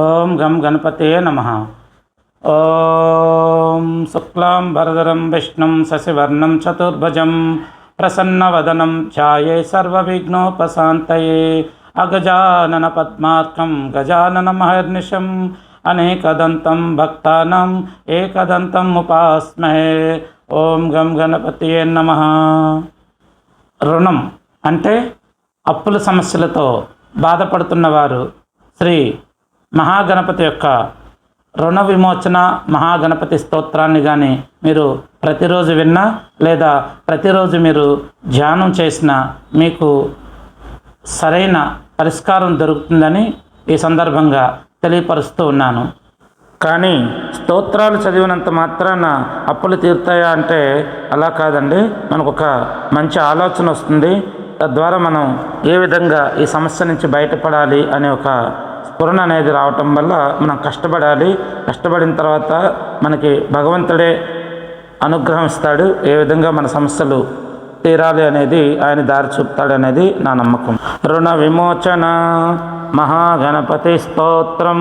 ఓం గం గణపతే నమ. ఓం శుక్లాం భరదరం విష్ణుం శశివర్ణం చతుర్భుజం ప్రసన్నవదనం ఛాయే సర్వవిఘ్నోపశాంతయే. అగజానన పద్మార్కం గజానన మహర్నిశం అనేకదంతం భక్తానం ఏకదంతం ఉపాస్మహే ఓం గం గణపతియే నమ. రుణం అంటే అప్పుల సమస్యలతో బాధపడుతున్నవారు శ్రీ మహాగణపతి యొక్క రుణ విమోచన మహాగణపతి స్తోత్రాన్ని కానీ మీరు ప్రతిరోజు విన్నా లేదా ప్రతిరోజు మీరు ధ్యానం చేసినా మీకు సరైన పరిష్కారం దొరుకుతుందని ఈ సందర్భంగా తెలియపరుస్తూ ఉన్నాను. కానీ స్తోత్రాలు చదివినంత మాత్రాన అప్పులు తీరుతాయా అంటే అలా కాదండి. మనకు ఒక మంచి ఆలోచన వస్తుంది. తద్వారా మనం ఏ విధంగా ఈ సమస్య నుంచి బయటపడాలి అనే ఒక స్ఫురణ అనేది రావటం వల్ల మనం కష్టపడాలి. కష్టపడిన తర్వాత మనకి భగవంతుడే అనుగ్రహం ఇస్తాడు. ఏ విధంగా మన సమస్యలు తీరాలి అనేది ఆయన దారి చూపుతాడు అనేది నా నమ్మకం. రుణ విమోచన మహాగణపతి స్తోత్రం.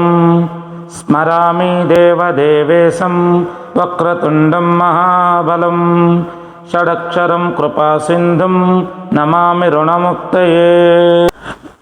స్మరామి దేవదేవేశం వక్రతుండం మహాబలం. షడక్షరం కృపాసింధుం నమామి రుణముక్తయే.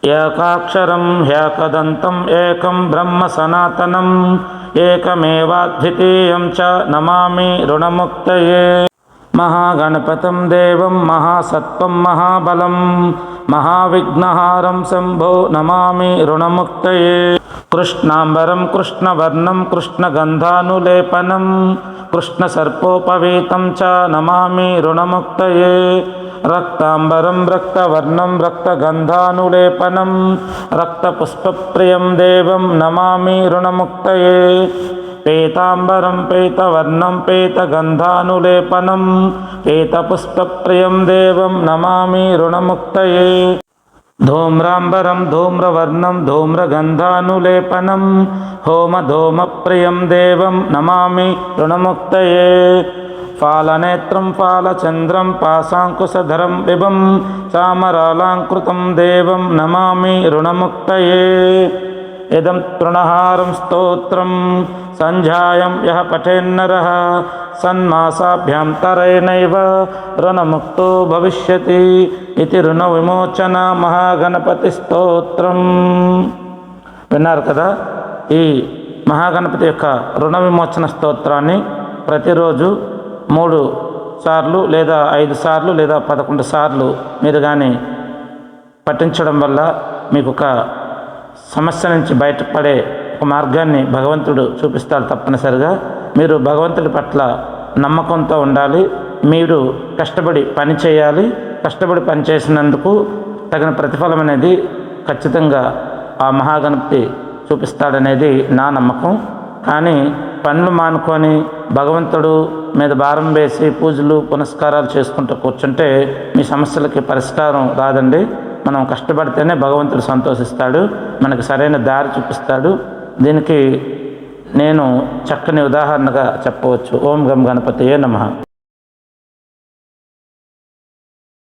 ఏకాక్షరం హ్యాకదంతం ఏకం బ్రహ్మ సనాతనం ఏకమేవాద్వితీయం చ నమామి రుణముక్తయే. మహాగణపతం దేవం మహాసత్వం మహాబలం మహావిఘ్నహారం శంభో నమామి రుణముక్తయే. కృష్ణాంబరం కృష్ణవర్ణం కృష్ణగంధానులేపనం కృష్ణసర్పోపవీతం చ నమామి రుణముక్తయే. రక్తాంబరం రక్తవర్ణం రక్తగంధానులేపనం రక్తపుష్పప్రియం దేవం నమామి రుణముక్తయే పేతాంబరం పేతవర్ణం పేతగంధానులేపనం పీతపుష్పప్రియం దేవం నమామి రుణముక్తయే ధూమ్రాంబరం ధూమ్రవర్ణం ధూమ్రగంధానులేపనం హోమధూమప్రియం దేవం నమామి రుణముక్తయే ఫాలనేత్రం ఫాలచంద్రం పాశాంకుశధరం విభం చామరాలాంకృతం దేవం నమామి రుణముక్తయే ఇదం తృణహారం స్తోత్రం సంధ్యాయం యः పఠేన్నరः సన్మాసాభ్యంతరేణైవ రుణముక్తో భవిష్యతి ఇది రుణ విమోచన మహాగణపతి స్తోత్రం విన్నారు కదా ఈ మహాగణపతి యొక్క రుణ విమోచన స్తోత్రాన్ని ప్రతిరోజు మూడు సార్లు లేదా ఐదు సార్లు లేదా పదకొండు సార్లు మీరు కానీ పఠించడం వల్ల మీకు ఒక సమస్య నుంచి బయటపడే ఒక మార్గాన్ని భగవంతుడు చూపిస్తాడు తప్పనిసరిగా. మీరు భగవంతుడి పట్ల నమ్మకంతో ఉండాలి. మీరు కష్టపడి పని చేయాలి. కష్టపడి పని చేసినందుకు తగిన ప్రతిఫలం అనేది ఖచ్చితంగా ఆ మహాగణపతి చూపిస్తాడనేది నా నమ్మకం. కానీ పనులు మానుకొని భగవంతుడు మీద భారం వేసి పూజలు పునస్కారాలు చేసుకుంటూ కూర్చుంటే మీ సమస్యలకి పరిష్కారం రాదండి. మనం కష్టపడితేనే భగవంతుడు సంతోషిస్తాడు మనకి సరైన దారి చూపిస్తాడు. దీనికి నేను చక్కని ఉదాహరణగా చెప్పవచ్చు. ఓం గం గణపతియే నమ.